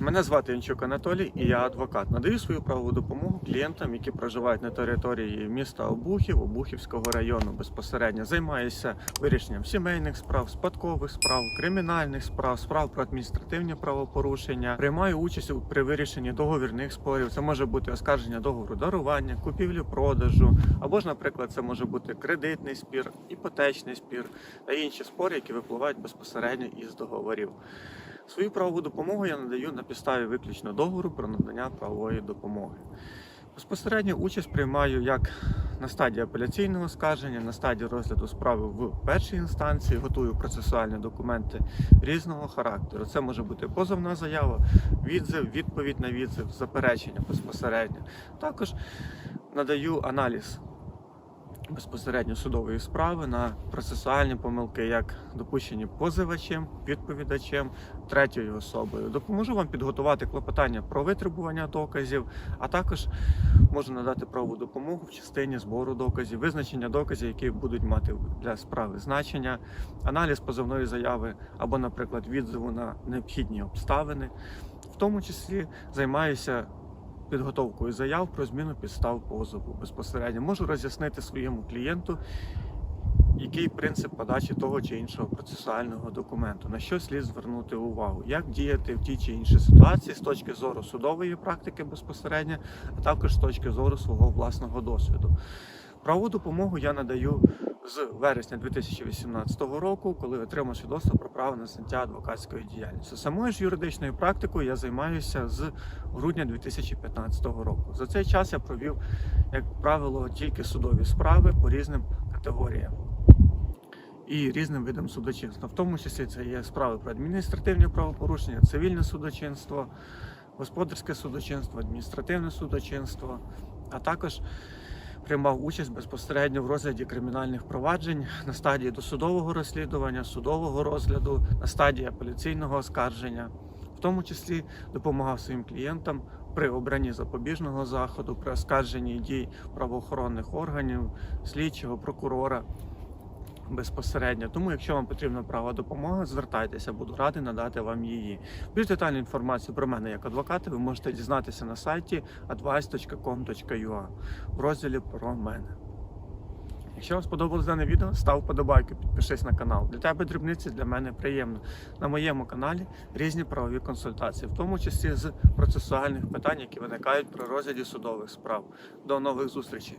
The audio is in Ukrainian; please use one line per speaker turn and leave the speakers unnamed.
Мене звати Янчук Анатолій і я адвокат. Надаю свою правову допомогу клієнтам, які проживають на території міста Обухів, Обухівського району. Безпосередньо займаюся вирішенням сімейних справ, спадкових справ, кримінальних справ, справ про адміністративні правопорушення. Приймаю участь при вирішенні договірних спорів. Це може бути оскарження договору дарування, купівлі-продажу, або ж, наприклад, це може бути кредитний спір, іпотечний спір та інші спори, які випливають безпосередньо із договорів. Свою правову допомогу я надаю на підставі виключно договору про надання правової допомоги. Безпосередньо участь приймаю як на стадії апеляційного скарження, на стадії розгляду справи в першій інстанції, готую процесуальні документи різного характеру. Це може бути позовна заява, відзив, відповідь на відзив, заперечення безпосередньо. Також надаю аналіз безпосередньо судової справи на процесуальні помилки, як допущені позивачем, відповідачем, третьою особою. Допоможу вам підготувати клопотання про витребування доказів, а також можу надати правову допомогу в частині збору доказів, визначення доказів, які будуть мати для справи значення, аналіз позовної заяви або, наприклад, відзиву на необхідні обставини. В тому числі займаюся підготовкою заяв про зміну підстав позову безпосередньо. Можу роз'яснити своєму клієнту, який принцип подачі того чи іншого процесуального документу, на що слід звернути увагу, як діяти в тій чи іншій ситуації з точки зору судової практики безпосередньо, а також з точки зору свого власного досвіду. Правову допомогу я надаю з вересня 2018 року, коли отримав свідоцтво про право на заняття адвокатської діяльності. Самою ж юридичною практикою я займаюся з грудня 2015 року. За цей час я провів, як правило, тільки судові справи по різним категоріям і різним видам судочинства. В тому числі це є справи про адміністративні правопорушення, цивільне судочинство, господарське судочинство, адміністративне судочинство, а також приймав участь безпосередньо в розгляді кримінальних проваджень на стадії досудового розслідування, судового розгляду, на стадії апеляційного оскарження, в тому числі допомагав своїм клієнтам при обранні запобіжного заходу, при оскарженні дій правоохоронних органів, слідчого, прокурора. Безпосередньо, тому якщо вам потрібна права допомога, звертайтеся, буду радий надати вам її. Більш детальну інформацію про мене як адвоката ви можете дізнатися на сайті advice.com.ua в розділі про мене. Якщо вам сподобалось дане відео, став вподобайку, підпишись на канал. Для тебе дрібниці, для мене приємно. На моєму каналі різні правові консультації, в тому числі з процесуальних питань, які виникають при розгляді судових справ. До нових зустрічей!